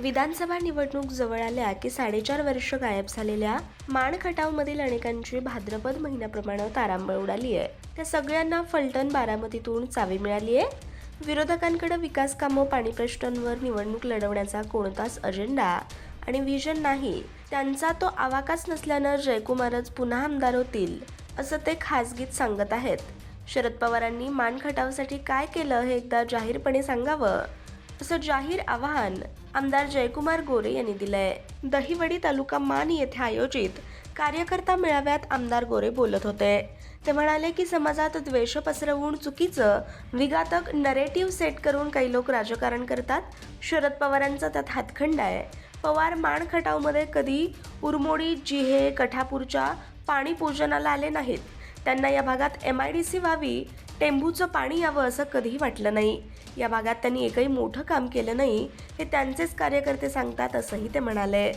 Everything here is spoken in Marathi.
विधानसभा निवडणूक जवळ आल्या की साडेचार वर्ष गायब झालेल्या माण खटावमधील अनेकांची भाद्रपद महिन्याप्रमाणे तारांबळ उडाली आहे. त्या सगळ्यांना फलटण बारामतीतून चावी मिळाली आहे. विरोधकांकडे विकास कामं पाणी प्रश्नांवर निवडणूक लढवण्याचा कोणताच अजेंडा आणि व्हिजन नाही. त्यांचा तो आवाकाच नसल्यानं जयकुमारच पुन्हा आमदार होतील असं ते खासगीत सांगत आहेत. शरद पवारांनी मान खटावसाठी काय केलं हे एकदा जाहीरपणे सांगावं. असं जाहीर आवाहन आमदार जयकुमार गोरे यांनी दिलंय. दहिवडी तालुका मान येथे आयोजित कार्यकर्ता मेळाव्यात आमदार गोरे बोलत होते. ते म्हणाले की समाजात द्वेष पसरवून चुकीचं विघातक नरेटिव्ह सेट करून काही लोक राजकारण करतात. शरद पवारांचा त्यात हातखंड आहे. पवार मान खटावमध्ये कधी उरमोडी जिहे कठापूरच्या पाणी पूजनाला आले नाहीत. त्यांना या भागात एम आय डी सी व्हावी टेंभूचं पाणी यावं असं कधीही वाटलं नाही. या भागात त्यांनी एकही मोठं काम केलं नाही हे त्यांचेच कार्यकर्ते सांगतात असंही ते म्हणाले.